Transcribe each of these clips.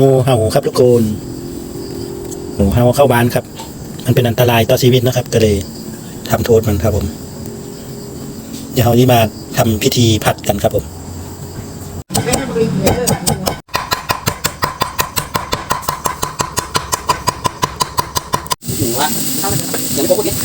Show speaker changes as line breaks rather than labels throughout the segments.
งูเห่าครับทุกคนงูเห่าเข้าบ้านครับ มันเป็นอันตรายต่อชีวิตนะครับ ก็เลยทำโทษมันครับผม เดี๋ยวเรานี้มาทำพิธีพัดกันครับผม
หนูว่าเดี๋ยวโป๊กเนี่ย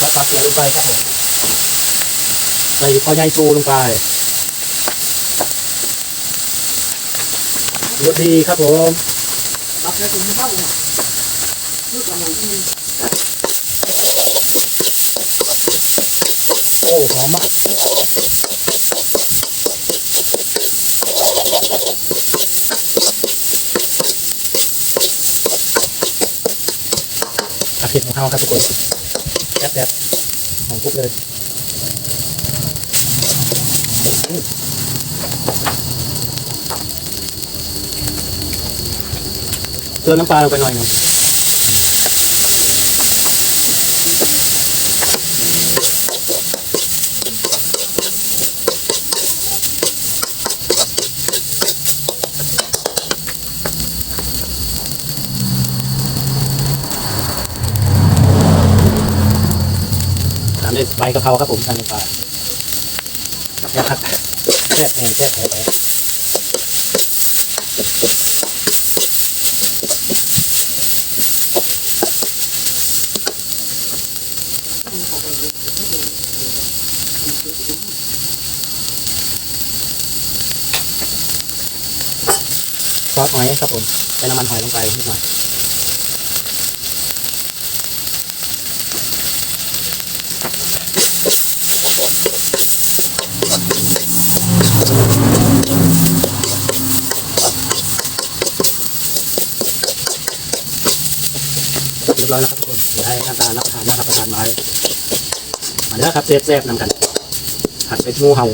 พัดปลาเขียวลงไปครับผมใส่พอใหญ่ชูลงไปรสดีครับผม
เอาเนื้อตุ๋นเข้าเนี่ยลูกกำลังที่
โอ้หอมมากผัดเผ็ดของเขาครับทุกคน แซ่บๆหอมทุกเลยเติมน้ำปลาลงไปหน่อยหนึ่ง ด้วยใบกะเพราครับผมตามลงไปนะครับแช่แห้งแช่แข็งไปซอสหอยครับผมใส่น้ำมันหอยลงไปนิดหน่อย เรียบร้อยแล้วครับทุกคนเดี๋ยวให้หน้าตารับประทานน่ารับประทานมาเลยมาแล้วครับแซ่บๆนำกันผัดเป็ดงูเห่า